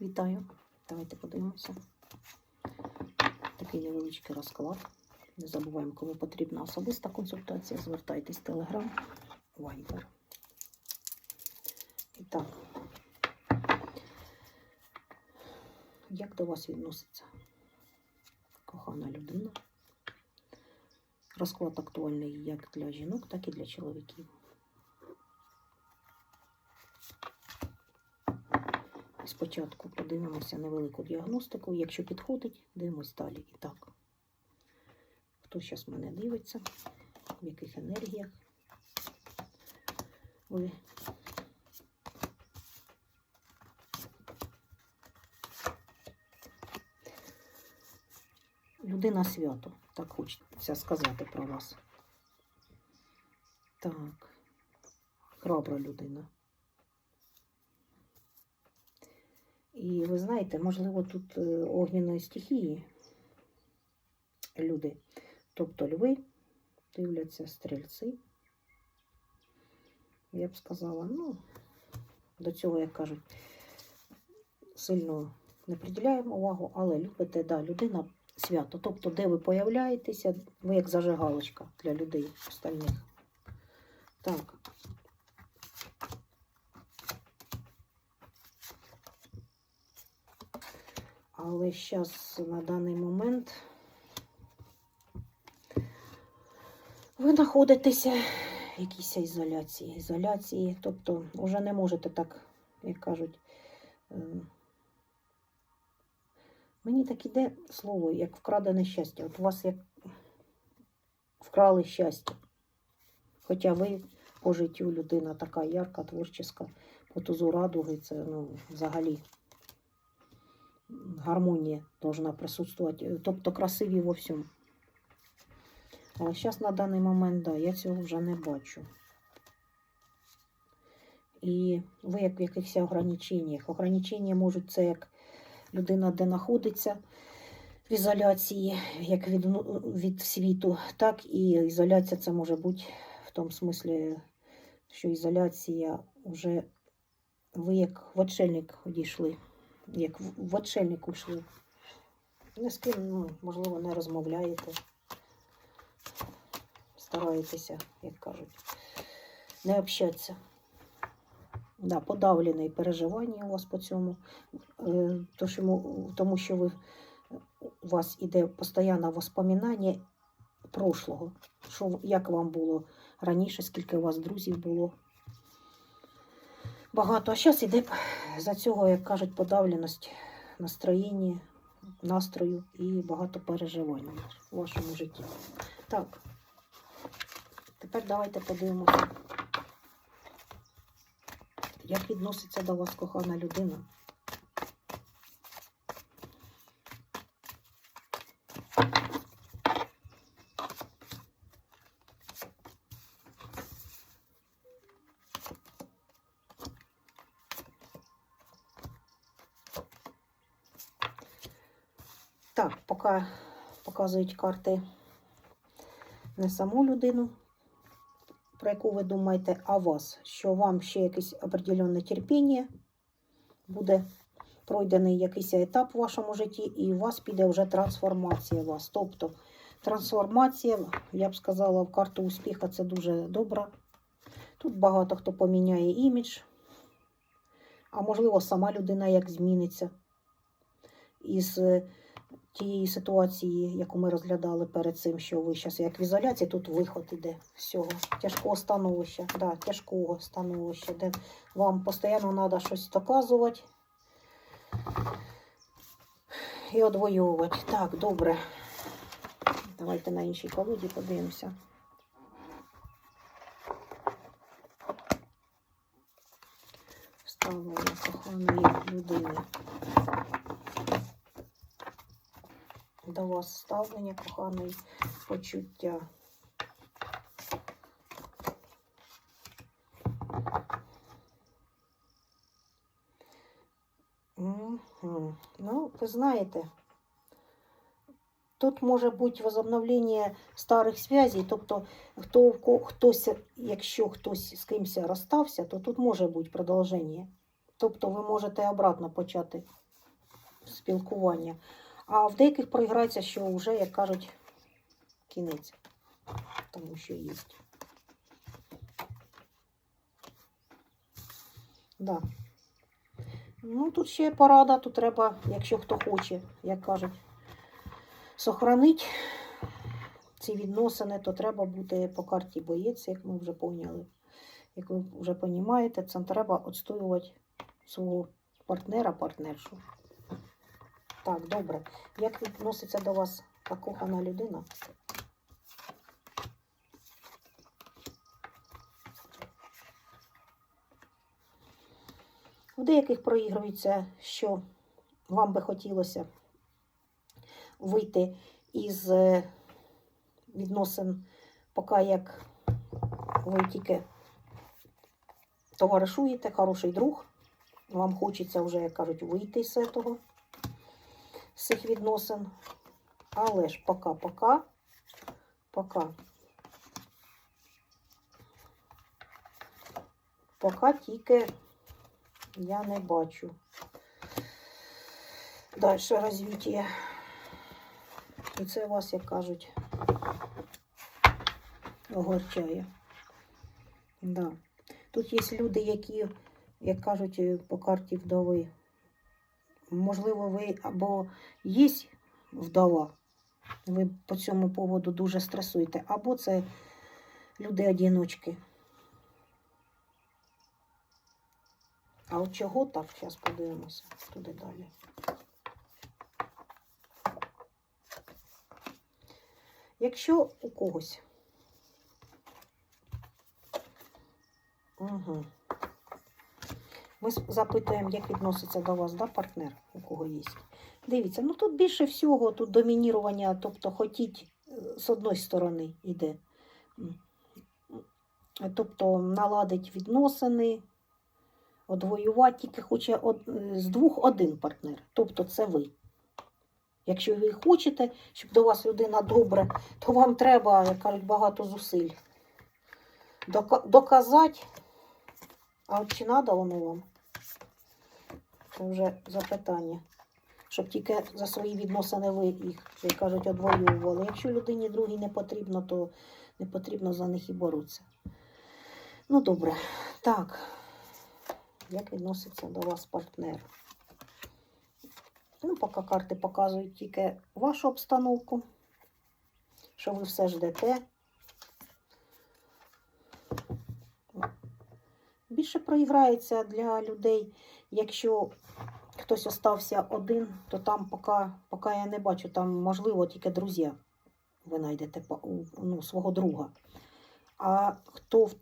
Вітаю. Давайте подивимося. Такий невеличкий розклад. Не забуваємо, кому потрібна особиста консультація. Звертайтесь в Telegram, Viber. І так. Як до вас відноситься кохана людина? Розклад актуальний як для жінок, так і для чоловіків. Спочатку подивимося невелику діагностику. Якщо підходить, дивимось далі. І так, хто зараз мене дивиться, в яких енергіях ви. Людина свято, так хочеться сказати про вас. Так, храбра людина. І ви знаєте, можливо, тут е, огняної стихії люди. Тобто льви дивляться стрільці. Я б сказала, ну, до цього, як кажуть, сильно не приділяємо увагу, але любите, да, людина свято. Тобто, де ви появляєтеся, ви як зажигалочка для людей остальних. Так. Але зараз на даний момент ви знаходитеся в якійсь ізоляції. Ізоляції, тобто вже не можете так, як кажуть. ем, Мені так іде слово, як вкрадене щастя. От у вас як вкрали щастя. Хоча ви по життю людина така ярка, творча, по тузу радуги, це ну, взагалі гармонія должна присутствувати, тобто красиві во всьому. Але зараз на даний момент, да, я цього вже не бачу. І ви як в якихось ограниченнях. Ограничення можуть це як людина, де знаходиться в ізоляції, як від, ну, від світу, так і ізоляція це може бути в тому смислі, що ізоляція вже ви як в отшельник одійшли як в в отшельник ушли. Ні з ким, ну, можливо, не розмовляєте. Стараєтеся, як кажуть, не общатися. Да, подавлене переживання у вас по цьому, Е, тому що ви, у вас іде постійне воспоминання прошлого. Що, як вам було раніше, скільки у вас друзів було багато. А зараз іде за цього, як кажуть, подавленість настроєння, настрою і багато переживань в вашому житті. Так, тепер давайте подивимося, як відноситься до вас кохана людина. Так, поки показують карти не саму людину, про яку ви думаєте, а вас, що вам ще якесь определенне терпіння, буде пройдений якийсь етап в вашому житті, і у вас піде вже трансформація вас. Тобто трансформація, я б сказала, в карту успіха це дуже добре. Тут багато хто поміняє імідж, а можливо, сама людина як зміниться із е, тієї ситуації, яку ми розглядали перед цим, що ви зараз як в ізоляції, тут виход іде з цього тяжкого становища, да, тяжкого становища, де вам постійно треба щось доказувати і одвоювати. Так, добре. Давайте на іншій колоді подивимося. Ставлення коханої людини. До вас ставлення коханої почуття. Ну, ви знаєте, тут може бути возобновлення старих зв'язей, тобто хто, хтось, якщо хтось з кимось розстався, то тут може бути продовження. Тобто ви можете обратно почати спілкування. А в деяких проіграється, що вже, як кажуть, кінець. Тому що є. Да. Ну, тут ще порада, тут треба, якщо хто хоче, як кажуть, сохранити ці відносини, то треба бути по карті боєць, як ми вже поняли. Як ви вже розумієте, це треба відстоювати свого партнера, партнершу. Так, добре. Як відноситься до вас та кохана людина? У деяких проігрується, що вам би хотілося вийти із е, відносин, поки як ви тільки товаришуєте, хороший друг. Вам хочеться вже, як кажуть, вийти з цього, цих відносин. Але ж пока-пока, пока. Поки тільки я не бачу. Далі розвиття. І це вас, як кажуть, огорчає. Да. Тут є люди, які, як кажуть, по карті вдови. Можливо, ви або є вдова, ви по цьому поводу дуже стресуєте, або це люди-одіночки. А от чого так? Зараз подивимося туди далі. Якщо у когось. Угу. Ми запитуємо, як відноситься до вас да, партнер, у кого є. Дивіться, ну тут більше всього, тут домінірування, тобто хотіть е, з одної сторони йде. Тобто наладить відносини, одвоювати тільки хоче од- з двох один партнер. Тобто це ви. Якщо ви хочете, щоб до вас людина добре, то вам треба, як кажуть, багато зусиль. Доказати, а от чи треба воно вам? Це вже запитання. Щоб тільки за свої відносини ви їх, як кажуть, одвоювали. Якщо людині другій не потрібно, то не потрібно за них і боротися. Ну, добре. Так. Як відноситься до вас партнер? Ну, поки карти показують тільки вашу обстановку, що ви все ждете. Більше проіграється для людей, якщо хтось остався один, то там поки, поки я не бачу, там можливо тільки друзі ви знайдете ну, свого друга. А хто в,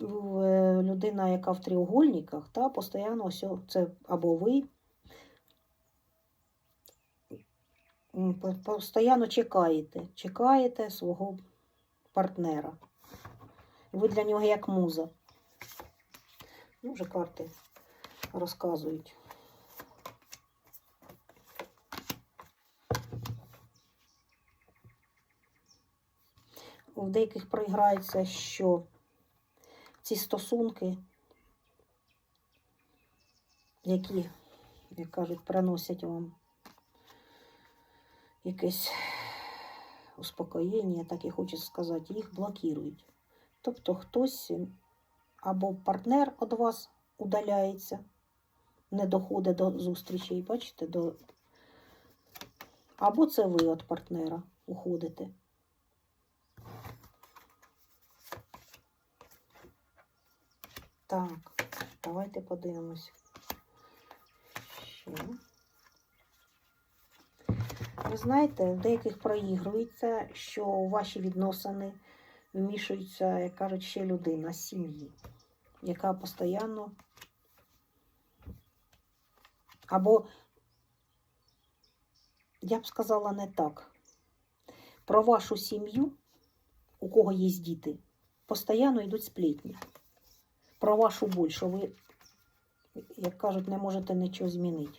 в- е, людина, яка в треугольниках, та постійно ось це або ви, м, по- постійно чекаєте, чекаєте свого партнера. Ви для нього як муза. Ну, вже карти розказують. В деяких проіграється, що ці стосунки, які, як кажуть, приносять вам якесь успокоєння, так і хочу сказати, їх блокують. Тобто хтось або партнер від вас удаляється, не доходить до зустрічей, бачите, до... або це ви від партнера уходите. Так, давайте подивимось. Ще. Ви знаєте, в деяких проігрується, що ваші відносини вмішується, як кажуть, ще людина з сім'ї, яка постійно або, я б сказала, не так. Про вашу сім'ю, у кого є діти, постійно йдуть сплетні. Про вашу боль, що ви, як кажуть, не можете нічого змінити.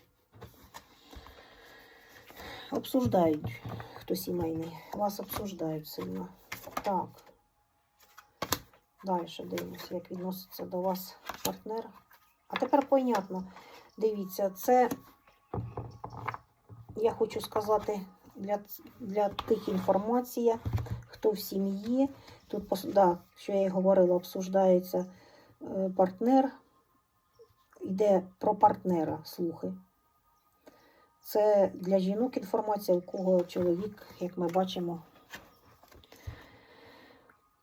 Обсуждають, хто сімейний. Вас обсуждають сильно. Так. Далі дивимося, як відноситься до вас партнер. А тепер понятно. Дивіться, це я хочу сказати для, для тих інформація, хто в сім'ї. Тут, да, що я і говорила, обсуждається е, партнер. Йде про партнера слухи. Це для жінок інформація, у кого чоловік, як ми бачимо,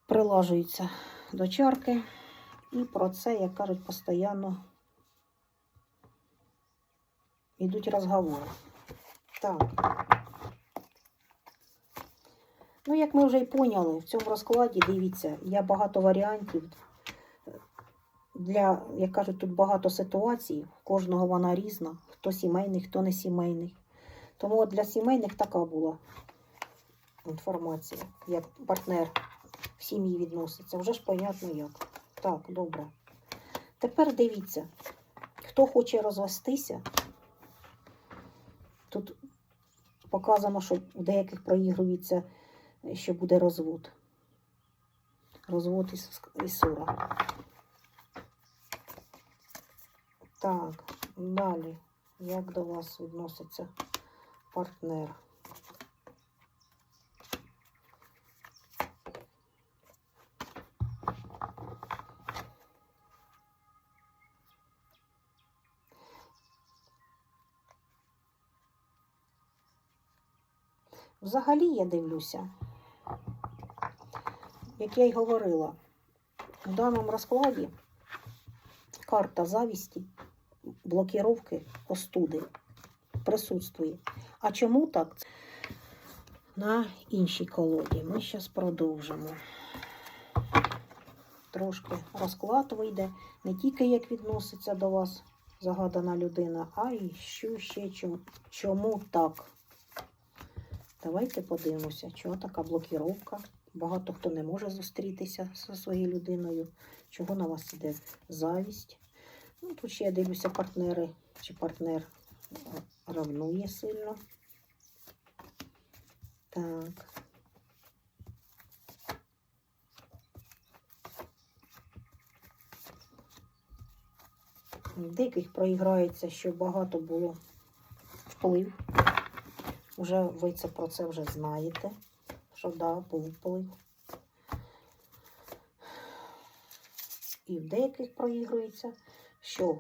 прилажується до чарки. І про це, як кажуть, постійно йдуть розговори. Так. Ну, як ми вже й поняли, в цьому розкладі, дивіться, є багато варіантів. Для, як кажуть, тут багато ситуацій, в кожного вона різна, хто сімейний, хто не сімейний. Тому от для сімейних така була інформація, як партнер в сім'ї відноситься. Вже ж понятно як. Так, добре. Тепер дивіться, хто хоче розвестися, тут показано, що у деяких проігрується, що буде розвод. Розвод із ссора. Так, далі. Як до вас відноситься партнер? Взагалі я дивлюся, як я й говорила, в даному розкладі карта завісті, блокіровки, остуди присутствує. А чому так? На іншій колоді. Ми зараз продовжимо. Трошки розклад вийде. Не тільки як відноситься до вас загадана людина, а й що ще чому, чому так. Давайте подивимося, чого така блокіровка. Багато хто не може зустрітися зі своєю людиною. Чого на вас іде завість. Ну, тут ще я дивлюся партнери, чи партнер равнує сильно. Так. Деяких проіграється, що багато було вплив. Уже ви це про це вже знаєте, що да, був вплив. І в деяких проігрується, що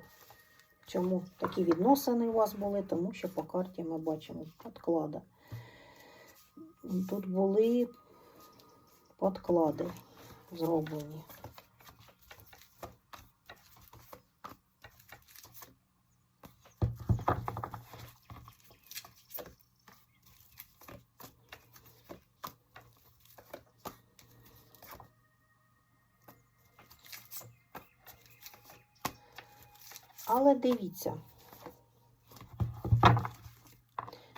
чому такі відносини у вас були, тому що по карті ми бачимо подклада. Тут були подклади зроблені. Але дивіться,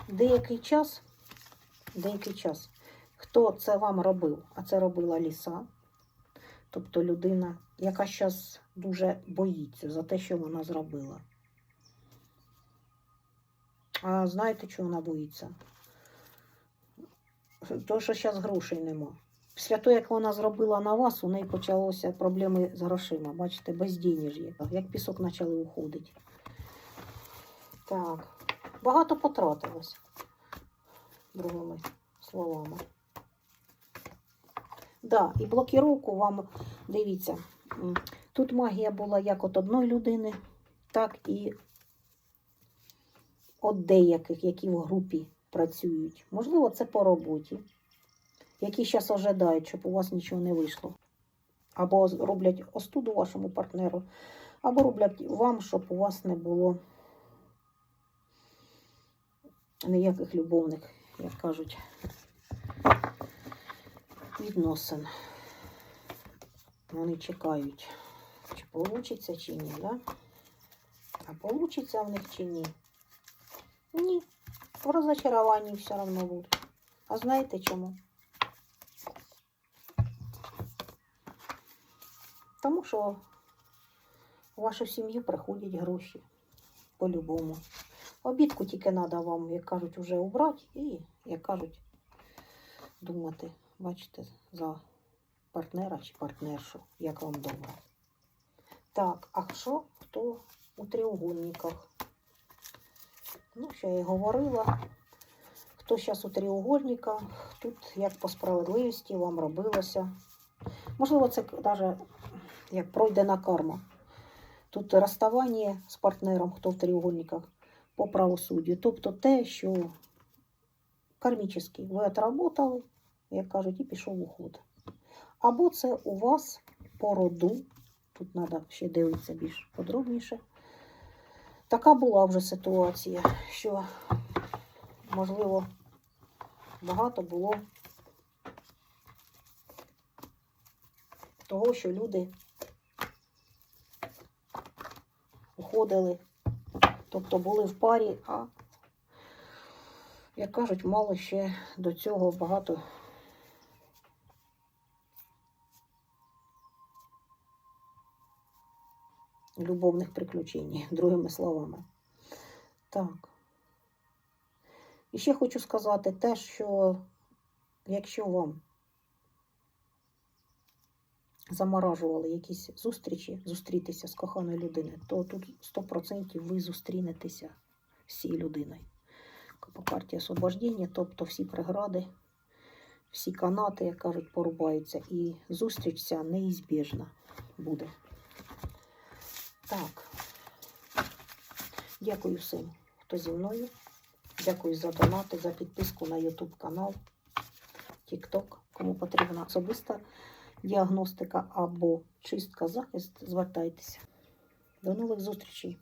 деякий час, деякий час, хто це вам робив, а це робила ліса, тобто людина, яка зараз дуже боїться за те, що вона зробила. А знаєте, чого вона боїться? То, що зараз грошей нема. Після того, як вона зробила на вас, у неї почалися проблеми з грошима. Бачите, бездінеж'я. Як пісок почали уходити. Так. Багато потратилось. Другими словами. Да, і блокіровку вам, дивіться, тут магія була як от одної людини, так і от деяких, які в групі працюють. Можливо, це по роботі які зараз ожидають, щоб у вас нічого не вийшло. Або роблять остуду вашому партнеру, або роблять вам, щоб у вас не було ніяких любовних, як кажуть, відносин. Вони чекають, чи вийде, чи ні, да? А вийде в них чи ні? Ні. В розочаруванні все одно будуть. А знаєте чому? Тому що в вашу сім'ю приходять гроші по-любому. Обідку тільки треба вам, як кажуть, вже убрати і, як кажуть, думати, бачите, за партнера чи партнершу, як вам добре. Так, а що хто у треугольниках? Ну, що я і говорила, Хто зараз у треугольниках, тут як по справедливості вам робилося. Можливо, це навіть як пройдена карма. Тут розставання з партнером, хто в треугольниках, по правосуддю. Тобто те, що кармічно ви отработали, як кажуть, і пішов уход. Або це у вас по роду, тут треба ще дивитися більш подробніше. Така була вже ситуація, що, можливо, багато було того, що люди уходили, тобто були в парі, а, як кажуть, мало ще до цього багато любовних приключень, другими словами. Так. І ще хочу сказати те, що якщо вам заморажували якісь зустрічі, зустрітися з коханою людиною, то тут 100% ви зустрінетеся з цією людиною. По карті освобождення, тобто всі прегради, всі канати, як кажуть, порубаються, і зустріч ця неізбіжна буде. Так. Дякую всім, хто зі мною. Дякую за донати, за підписку на YouTube канал, TikTok. Кому потрібна особиста діагностика або чистка захист, звертайтеся. До нових зустрічей!